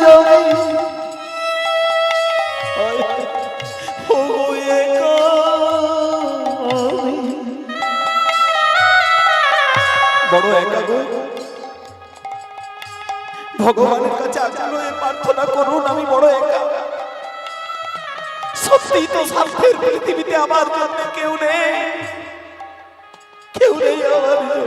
যাই ওগো একা বড় একা ভগবানের কাছে আকুল হয়ে প্রার্থনা করুন, আমি বড় একা। সত্যি তো স্বার্থের পৃথিবীতে আমার জন্য কেউ নেই। কেউ নেই আমার।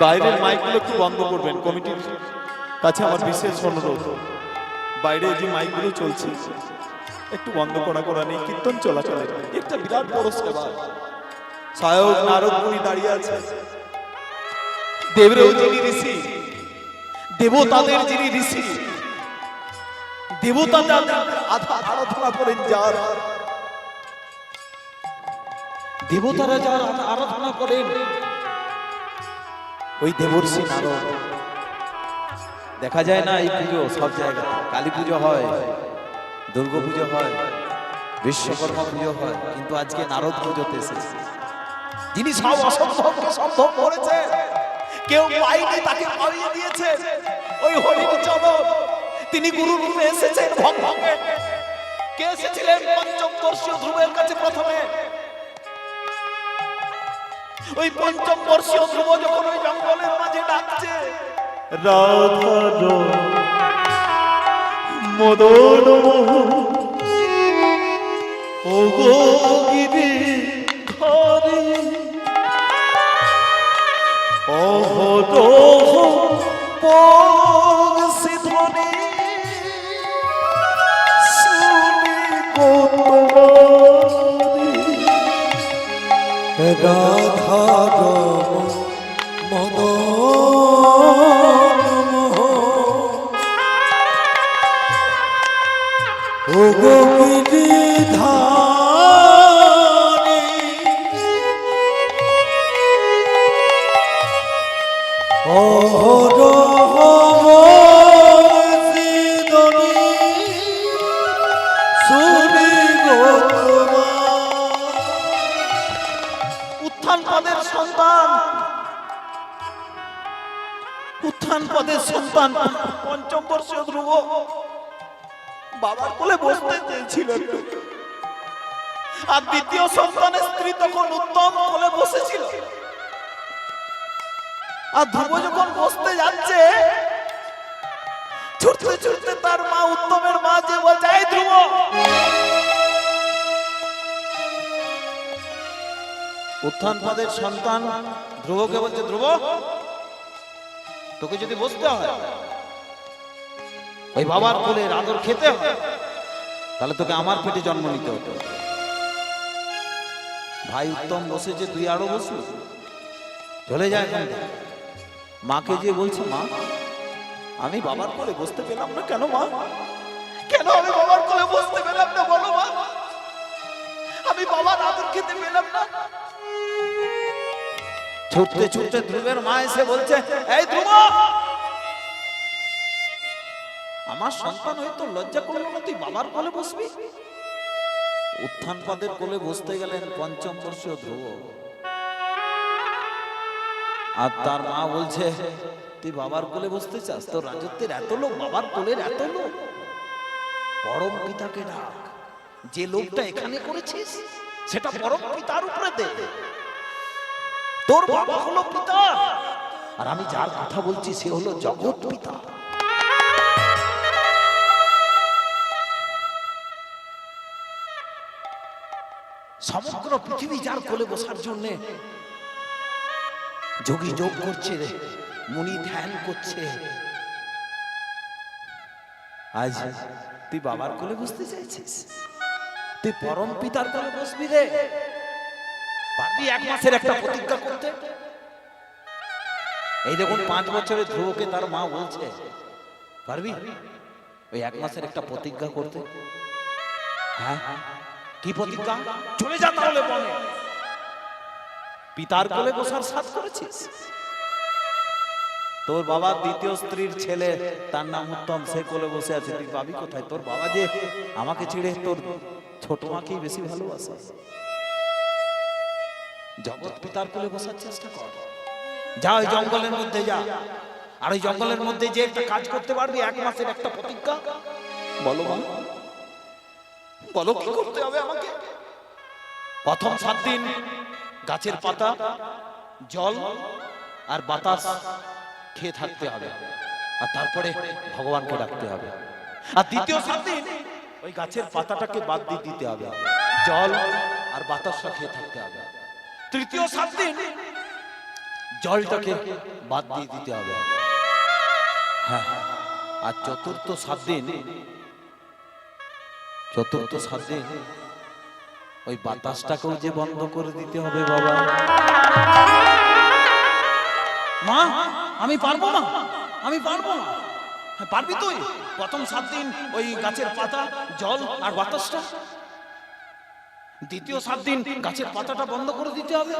বাইরের মাইকগুলো একটু বন্ধ করবেন, কমিটির কাছে আমার বিশেষ অনুরোধ। বাইরে যে মাইকগুলো চলছে, একটু বন্ধ করা করা নেই, কীর্তন চলাচলে একটা বিরাট বড় সেবা সায়ক নারদ মুনি দাঁড়িয়ে আছে। দেবরেও যিনি ঋষি, দেবতাদের যিনি ঋষি দেবতা যাদের আধা আরাধনা করেন যার। দেবতারা যার আরাধনা করেন ওই দেবর্ষি নারদ। দেখা যায় না এই পুজো সব জায়গায় কালী পুজো হয়, দুর্গা পুজো হয়, বিশ্বকর্মা পুজো হয়, কিন্তু আজকে নারদ পুজোতে এসেছে। যিনি সব অসম্ভবকে সম্ভব করেছে, কেউ পাইনি তাকে পাইয়ে দিয়েছে। ওই হরিণ চরণ, তিনি গুরু রূপে এসেছেন ভগবানকে। কে এসেছিলেন? পঞ্চম বর্ষীয় ধ্রুবের ওই পঞ্চম বর্ষীয় ধ্রুব যখন ওই জঙ্গলের মাঝে ডাকছে রাধা মদন ও গো গিরি মদ উত্থান পদের সন্তান। পঞ্চম বর্ষীয় ধ্রুব বাবার কোলে বসতে চেয়েছিলেন। আর দ্বিতীয় সন্তানের স্ত্রী তখন উত্তম কোলে বসেছিল। আর ধ্রুব যখন বসতে যাচ্ছে, ছুটতে ছুটতে তার মা উত্তমের মা যে বলছে, "এই ধ্রুব! উত্থান পদের সন্তান ধ্রুবকে বলছে, ধ্রুব তোকে যদি বসতে হয়, ওই বাবার কোলের আদর খেতে হয়, তাহলে তোকে আমার পেটে জন্ম নিতে হতো। ভাই উত্তম বসেছে তুই আরও বসবি, চলে যায় মাকে যে বলছে, মা, আমি বাবার কোলে বসতে পেলাম না কেন, মা? কেন আমি বাবার কোলে বসতে পেলাম না, বলো, মা? আমি বাবার আদর খেতে পেলাম না ছুটতে ছুটতে ধ্রুবের মা এসে বলছে, এই ধ্রুব! আমার সন্তান হয়তো লজ্জা করল না, তুই বাবার কোলে বসবি? উত্থান পদের কোলে বসতে গেলেন পঞ্চম বর্ষীয় ধ্রুব। আর তার মা বলছে, তুই বাবার কোলে বসতে চাস? তোর রাজত্বের এত লোক, বাবার কোলের এত লোক। পরম পিতাকে ডাক। যে লোকটা এখানে করেছিস, সেটা পরম পিতার উপরে দে। তোর বাবা হলো পিতা। আর আমি যার কথা বলছি, সে হলো জগৎ পিতা। সমগ্র পৃথিবী যার কোলে বসার জন্যে যোগী যোগ করছে মুনি ধ্যান করছে। আজ তুই বাবার কোলে বসতে চাইছিস? তুই পরম পিতার কোলে বসবি রে। পারবি এক মাসের একটা প্রতিজ্ঞা করতে। এই দেখুন, পাঁচ বছরের ধ্রুবকে তার মা বলছে, পারবি? ওই এক মাসের একটা প্রতিজ্ঞা করতে। হ্যাঁ? কি প্রতিজ্ঞা? চলে যা তাহলে বনে। পিতার কোলে বসার সাথ করেছিস। তোর বাবা দ্বিতীয় স্ত্রীর ছেলে, তার নাম উত্তম, সে কোলে বসে আছে। তুই পাবি কোথায়? তোর বাবা যে আমাকে ছেড়ে তোর ছোট মাকেই বেশি ভালোবাসে। জগৎ পিতার কোলে বসার চেষ্টা কর যা ওই জঙ্গলের মধ্যে যা আর ওই জঙ্গলের মধ্যে যে একটা কাজ করতে পারবি এক মাসের একটা প্রতিজ্ঞা বলো মা বলো কি করতে হবে আমাকে প্রথম সাত দিন গাছের পাতা জল আর বাতাস খেয়ে থাকতে হবে আর তারপরে ভগবানকে ডাকতে হবে আর দ্বিতীয় সাত দিন ওই গাছের পাতাটাকে বাদ দিয়ে দিতে হবে জল আর বাতাসটা খেয়ে থাকতে হবে তৃতীয় সাত দিন জলটাকে বাদ দিয়ে দিতে হবে। হ্যাঁ আর চতুর্থ সাত দিন চতুর্থ সাত দিন ওই বাতাসটাকেও যে বন্ধ করে দিতে হবে বাবা। মা আমি পারব না আমি পারব না। হ্যাঁ, পারবি তুই? প্রথম সাত দিন ওই গাছের পাতা জল আর বাতাসটা। দ্বিতীয় সাত দিন গাছের পাতাটা বন্ধ করে দিতে হবে।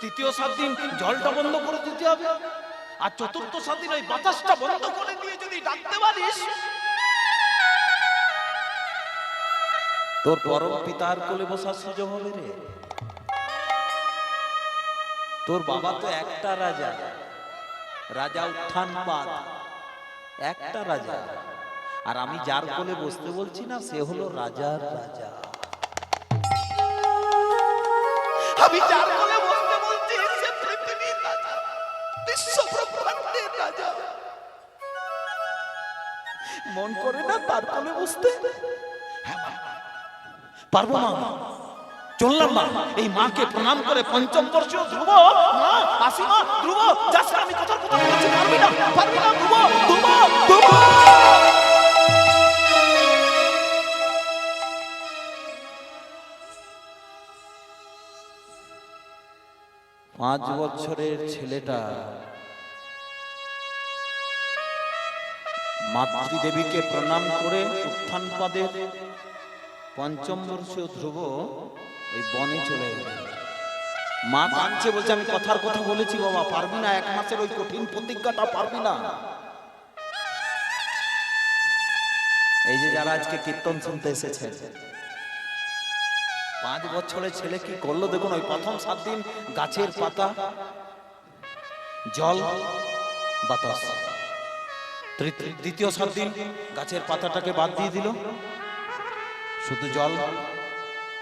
তৃতীয় সাত দিন জলটা বন্ধ করে দিতে হবে। আর চতুর্থ সাত দিন ওই বাতাসটা বন্ধ করে দিয়ে যদি ডাকতে পারিস, তোর পরম পিতার কোলে বসার সুযোগ হবে রে। তোর বাবা তো একটা রাজা রাজা উত্থান পাত একটা রাজা। আর আমি যার কোলে বসতে বলছি না, সে হলো রাজার রাজা। আমি যার কোলে বসতে বলছি, সে পৃথিবীর রাজা বিশ্ব ব্রহ্মাণ্ডের রাজা। মন করে না তার কোলে বসতে? হ্যাঁ পারব মা চললাম, মা। এই মাকে প্রণাম করে পঞ্চম বর্ষ ধ্রুব, মা আসি মা ধ্রুব যাস আমি কথা কথা বলছি, পারবি না পারবি না, ধ্রুব ধ্রুব ধ্রুব। পাঁচ বছরের ছেলেটা মাতৃদেবীকে প্রণাম করে উত্থান পদের পঞ্চম বর্ষীয় ধ্রুব ওই বনে চলে গেল মা কাঁদছে, বলছে, আমি কথার কথা বলেছি বাবা, পারবি না? এক মাসের ওই কঠিন প্রতিজ্ঞাটা পারবি না? এই যে যারা আজকে কীর্তন শুনতে এসেছেন পাঁচ বছরের ছেলে কি করল? দেখুন ওই প্রথম সাত দিন গাছের পাতা জল বাতাস দ্বিতীয় সাত দিন গাছের পাতাটাকে বাদ দিয়ে দিল। শুধু জল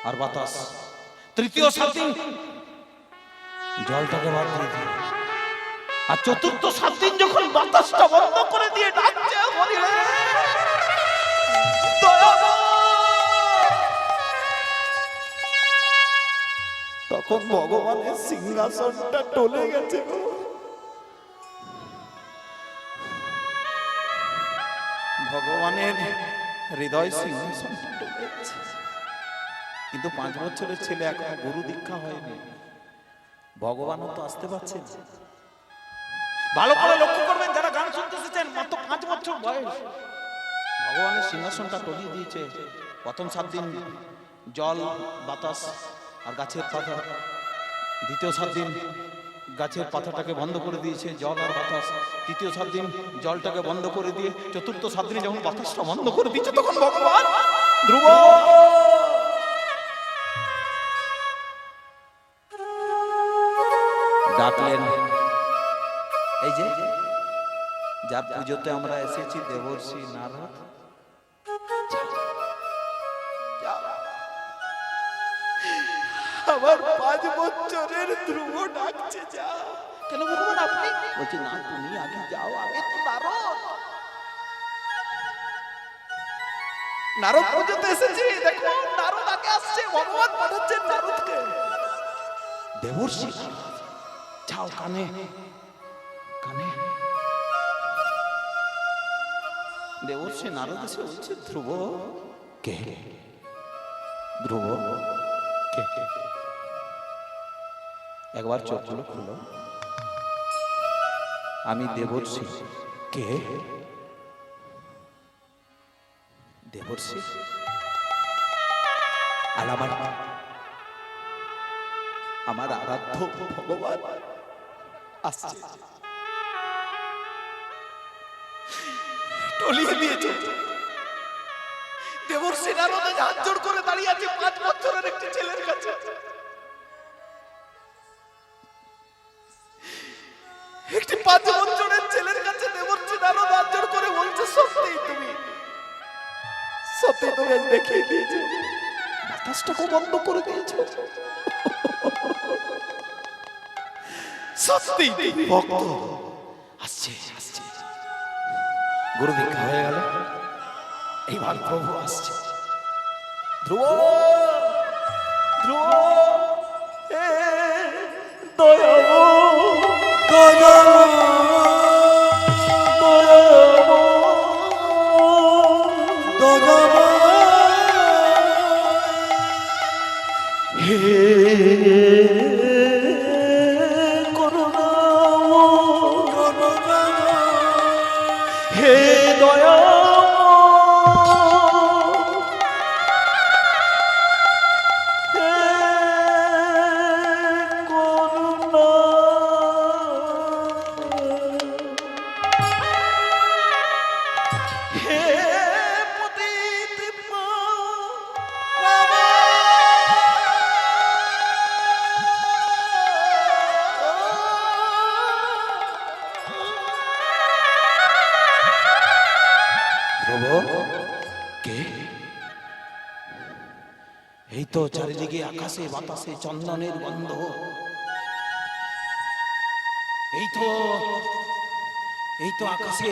আর বাতাস তৃতীয় সাত দিন জলটাকে বাদ দিয়ে দিল। আর চতুর্থ সাত দিন যখন বাতাসটা বন্ধ করে দিয়ে ডাকছে হরি হে, তখন ভগবানের সিংহাসনটা টলে গেছে। ভগবানের হৃদয় সিংহাসন কিন্তু পাঁচ বছরের ছেলে এখনও গুরু দীক্ষা হয়নি। ভগবানও তো আসতে পারছে ভালো করে লক্ষ্য করবেন, যারা গান শুনতে এসেছেন, মাত্র পাঁচ বছর বয়স। ভগবানের সিংহাসনটা টলিয়ে দিয়েছে। প্রথম সাত দিন জল, বাতাস আর গাছের পাতা। দ্বিতীয় সাত দিন গাছের পাতাটাকে বন্ধ করে দিয়েছে জল আর বাতাস। তৃতীয় সাত দিন জলটাকে বন্ধ করে দিয়ে চতুর্থ সাত দিনে যখন বাতাসটা বন্ধ করে দিচ্ছে তখন ভগবান ধ্রুব! ডাকলেন, এই যে যার পুজোতে আমরা এসেছি, দেবর্ষি, নারদ আমার পাঁচ বছরের ধ্রুব ডাকছে যা। কেন ভগবান আপনি? বলছি না তুমি আগে যাও আগে তো নারদ নারদ এসেছি দেখো নারদ আগে আসছে ভগবান পাঠাচ্ছেন নারদকে। দেবর্ষি যাও কানে কানে। দেবর্ষি নারদ এসে বলছে ধ্রুব কে ধ্রুব কে? একবার চোখগুলো খুলো। আমি দেবর্ষি কে? দেবর্ষি আর আমার আমার আরাধ্য ভগবান আসছে। টলিয়ে দিয়েছে। দেবর্ষি নারদে হাত জোড় করে দাঁড়িয়ে আছে পাঁচ বছরের একটি ছেলের কাছে। একটি পাঁচ বছরের ছেলের কাছে করে বলছে সত্যি তুমি সত্যি তুমি দিয়েছ। বাতাসটাকে বন্ধ করে দিয়েছ। সত্যি ভক্ত। আসছে আসছে। গুরু দীক্ষা হয়ে গেল। এইবার প্রভু আসছে। ধ্রুব ধ্রুব, হে দয়া তো চারিদিকে আকাশে, বাতাসে, চন্দনের গন্ধ। এই তো এই তো আকাশে,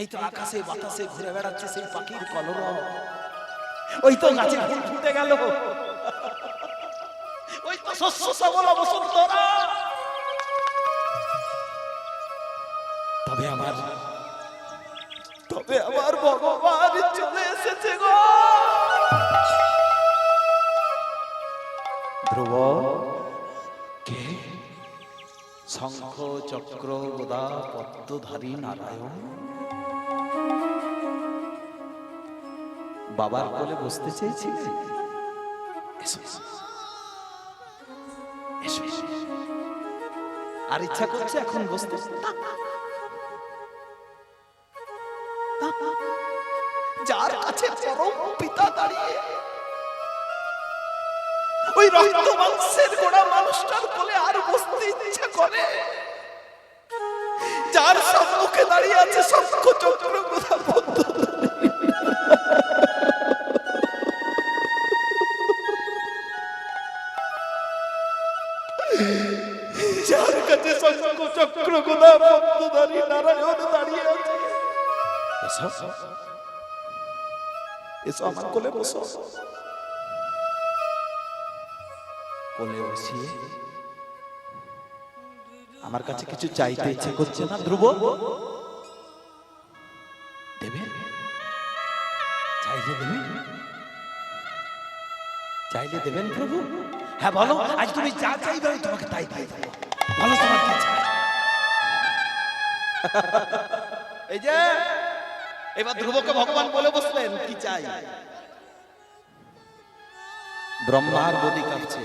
এই তো আকাশে, বাতাসে ঘুরে বেড়াচ্ছে সেই পাখির কলর ওই তো গাছে ফুল ফুটে গেল। ওই তো শস্য শ্যামল বসন্তরা। তবে আমার তবে আমার ভগবান চলে এসেছে গো। ধ্রুব কে? শঙ্খ চক্র গদা পদ্মধারী নারায়ণ? বাবার কোলে বসতে এসো। আর ইচ্ছা করছে এখন বসতে। যার কাছে পরম পিতা দাঁড়িয়ে ওই রক্ত মাংসের গোড়া মানুষটার কোলে আর বসতে ইচ্ছা করে। যার সম্মুখে দাঁড়িয়ে আছে শঙ্খ চক্র যার কাছে শঙ্খ চক্র কোথা পদ্মধারী নারায়ণ দাঁড়িয়ে আছে। এসো। এসো আমার কোলে বসো। কোলে বসিয়ে আমার কাছে কিছু চাইতে ইচ্ছে করছে না ধ্রুব? দেবে। চাইলে দেবেন চাইলে দেবেন প্রভু হ্যাঁ বলো আজ তুমি যা চাইবে আমি তোমাকে তাই তাই দেবো। বলো তোমার কি চাই? এই যে এবার ধ্রুবকে ভগবান বলে বসলেন কি চাই? ব্রহ্মার গদি কাঁপছে।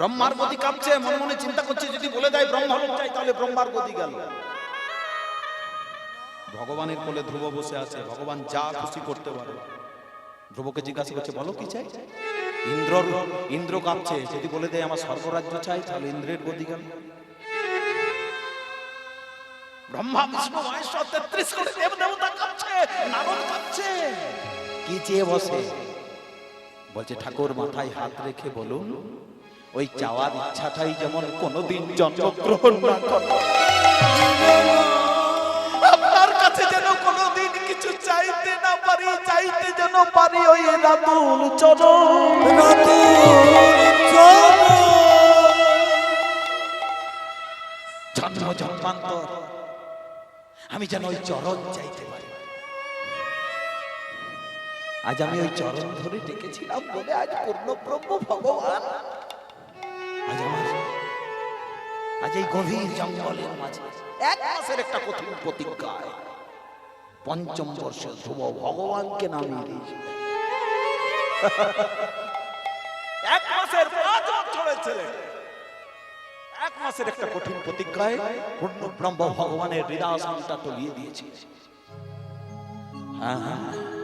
ব্রহ্মার গদি কাঁপছে মনে মনে চিন্তা করছে, যদি বলে দেয় ব্রহ্মালোক চাই তাহলে ব্রহ্মার গদি গেল। ভগবানের কোলে ধ্রুব বসে আছে, ভগবান যা খুশি করতে পারে। ধ্রুবকে জিজ্ঞাসা করছে, বলো কি চাই? ইন্দ্র ইন্দ্র কাঁপছে, যদি বলে দেয় আমার স্বর্গরাজ্য চাই, তাহলে ইন্দ্রের গদি গেল। ব্রহ্মা, বিষ্ণু, মহেশ্বর, তেত্রিশ কোটি দেব দেবতা কাঁপছে, নারদ কাঁপছে। কি চেয়ে বসে? বলছে, ঠাকুর, মাথায় হাত রেখে বলুন ওই চাওয়ার ইচ্ছাটাই যেমন কোনোদিন জন্মগ্রহণ না করে। কোনোদিন কিছু চাইতে না পারি, চাইতে যেন পারি ওই আমি যেন ওই চরণ চাইতে পারি। আজ আমি ওই চরণ ধরে ডেকেছিলাম বলে আজ পূর্ণব্রহ্ম ভগবান আজ এই গভীর জঙ্গলের মাঝে এক মাসের একটা কঠিন প্রতিজ্ঞায় পঞ্চম বর্ষ ধ্রুব ভগবানকে নামিয়ে দিয়েছিল এক মাসের পাঁচ বছরের এক মাসের একটা কঠিন প্রতিজ্ঞায় পূর্ণ ব্রহ্ম ভগবানের হৃদয় টলিয়ে দিয়েছি। হ্যাঁ হ্যাঁ।